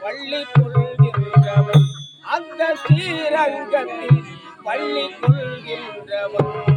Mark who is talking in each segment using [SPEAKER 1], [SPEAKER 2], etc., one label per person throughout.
[SPEAKER 1] பள்ளி கொள்கின்றவன். அந்த ஸ்ரீரங்கத்தில் பள்ளி கொள்கின்றவன்.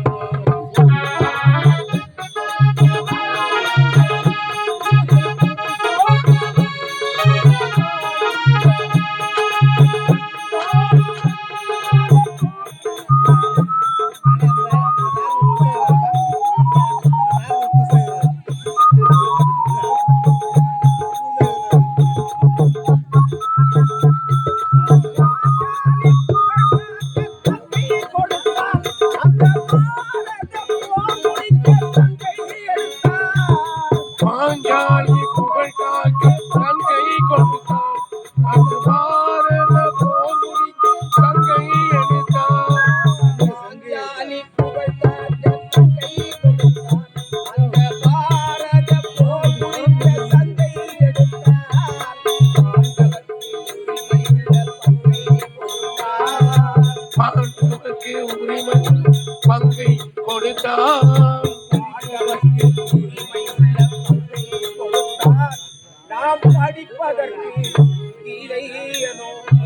[SPEAKER 1] Italiano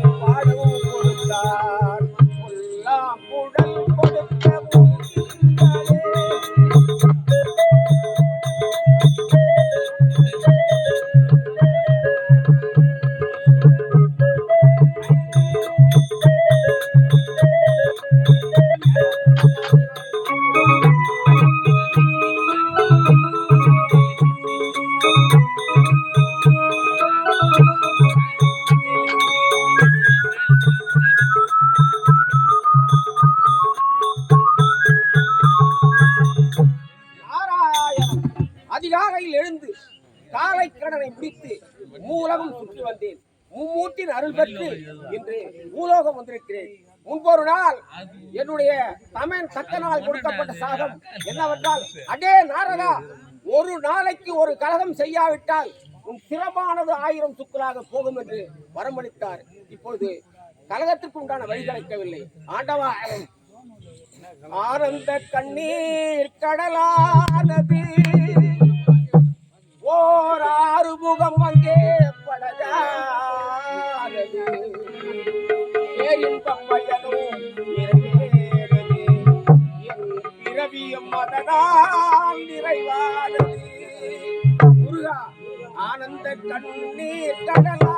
[SPEAKER 1] காலை கடனை முடித்து மூலகம் சுற்றி வந்தேன். மும்மூட்டின் அருள் பெற்று இன்று மூலோகம் வந்திருக்கிறேன். முன்பொரு நாள் என்னுடைய தமன் சக்கனால் கொடுக்கப்பட்ட சாகம் என்னவென்றால் அடே நாரதா ஒரு நாளைக்கு ஒரு கலகம் செய்யாவிட்டால் உன் சிறப்பானது ஆயிரம் சுக்கலாக போகும் என்று வரமளித்தார். இப்பொழுது கலகத்திற்கு உண்டான வழி கிடைக்கவில்லை. ஆண்டவா ஆனந்த கண்ணீர் கடலானது. ஓர் ஆறுமுகம் அங்கே படகானது பேரின்பம் பயனும் நிறைவேறது. என் பிறவியும் நிறைவானது. முருகா ஆனந்த கண்ணீர் கடலா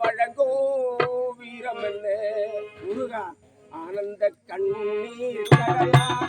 [SPEAKER 1] வழங்கோ வீரம் என்ன முருகா
[SPEAKER 2] ஆனந்த
[SPEAKER 1] கண்ணீர் வரலாம்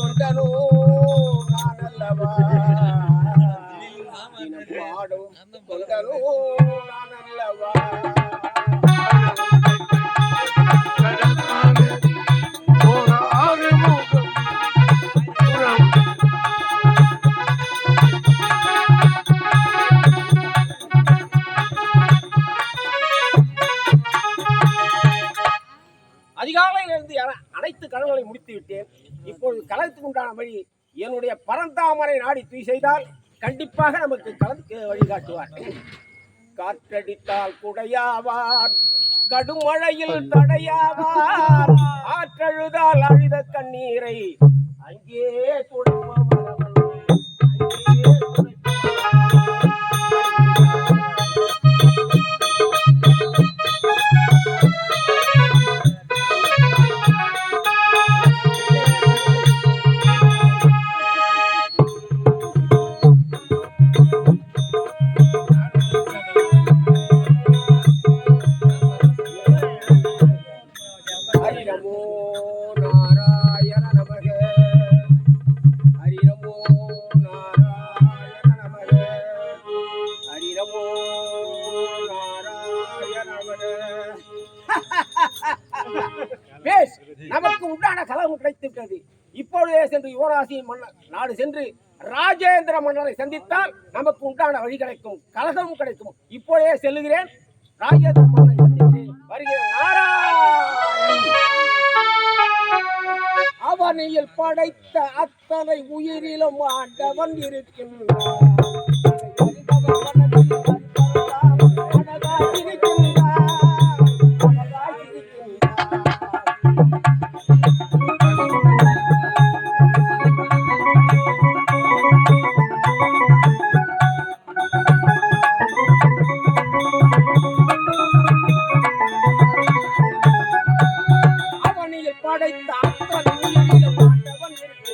[SPEAKER 1] తొంటను నానల్లవా. నిన్ను పాడు తొంటను నానల్లవా. வழி என்னுடைய பரந்தாமரை நாடி தூய் செய்தால் கண்டிப்பாக நமக்கு கலத்துக்கு வழிகாட்டுவார் காற்றடித்தால் குடையாவார் கடுமழையில் தடையாவார் ஆற்றழுதால் அழுத கண்ணீரை அங்கே துடைப்பவர் அவன். அங்கே பேஸ் நமக்கு உண்டான கலகம் கிடைத்து இப்பொழுதே சென்று யுவராசி மன்னர் நாடு சென்று ராஜேந்திர மன்னரை சந்தித்தால் நமக்கு உண்டான வழி கிடைக்கும் கலகமும் கிடைக்கும். இப்பொழுதே செல்லுகிறேன். ராஜேந்திர மன்னரை சந்திக்கிறேன். வருகிறேன். அவனையில் அவனியில் படைத்த அத்தனை உயிரிலும் ஆண்டவன் இருக்கின்றான். படைத்த ஆற்றல் நீரில் மாண்டவன் இருக்கிறான்